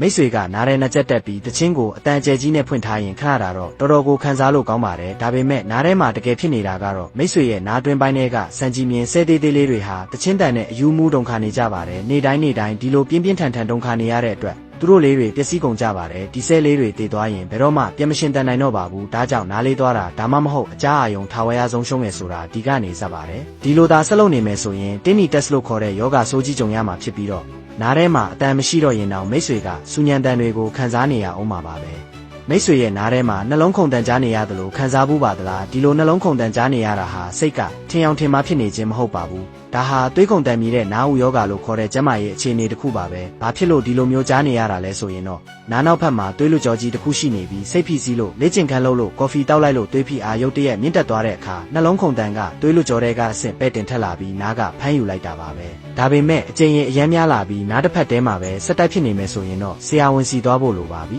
မိတ်ဆွေကနားရဲနှစ်ချက်တက်ပြီးတချင်းကိုအတန်ကျဲကြီးနဲ့ဖွင့်ထားရင်ခဏတာတော့တော်တော်ကိုခံစားလို့ကောင်းပါတယ်ဒါပေမဲ့နားထဲမှာတကယ်ဖြစ်နေတာကတော့မိတ်ဆွေရဲ့နားတွင်းပိုင်းတွေကစံကြည်မြင်ဆဲသေးသေးလေးတွေဟာတချင်းတန်နဲ့အယူမူဒုံခါနေကြပါတယ်နေ့တိုင်းနေ့တိုင်းဒီလိုပြင်းပြင်းထန်ထန်ဒုံခါနေရတဲ့အတွက် သူတို့လေးတွေပျက်စီးကုန်ကြပါတယ်ဒီဆဲလေးတွေတည်သွားရင်ဘယ်တော့မှပြန်မရှင်တန်နိုင်တော့ပါဘူးဒါကြောင့်နားလေးသွားတာဒါမှမဟုတ်အကြအာယုံထာဝရဆုံးရှုံးရဆိုတာဒီကနေစပ်ပါတယ်ဒီလိုသာဆက်လုပ်နေမယ်ဆိုရင်တင်းနီတက်စ်လို့ခေါ်တဲ့ယောဂဆိုးကြီးကြုံရမှာဖြစ်ပြီးတော့နားထဲမှာအတန်မရှိတော့ရင်တော့မိတ်ဆွေကစူညံတန်တွေကိုခံစားနေရအောင်ပါပါပဲ မိတ်ဆွေရဲ့နားထဲမှာနှလုံးခုန်တန်ကြားနေရသလိုခံစားဘူးပါသလားဒီလိုနှလုံးခုန်တန်ကြားနေရတာဟာစိတ်ကထင်အောင်ထင်မှာဖြစ်နေခြင်းမဟုတ်ပါဘူးဒါဟာသွေးခုန်တန်မြည်တဲ့နားဦးယောဂလို့ခေါ်တဲ့ကျန်းမာရေးအခြေအနေတစ်ခုပါပဲဘာဖြစ်လို့ဒီလိုမျိုးကြားနေရတာလဲဆိုရင်တော့နားနောက်ဖက်မှာသွေးလွကြောကြီးတစ်ခုရှိနေပြီးစိတ်ဖိစီးလို့လက်ကျင်ခန်းလုပ်လို့ကော်ဖီတောက်လိုက်လို့သွေးဖိအားရုတ်တရက်မြင့်တက်သွားတဲ့အခါနှလုံးခုန်တန်ကသွေးလွကြောတွေကအဆင့်ပဲ့တင်ထက်လာပြီးနားကဖမ်းယူလိုက်တာပါပဲဒါပေမဲ့အကျဉ်းရင်အရမ်းများလာပြီးနားတစ်ဖက်တဲမှာပဲစက်တိုက်ဖြစ်နေမယ်ဆိုရင်တော့ဆရာဝန်စီသွားဖို့လိုပါပြီ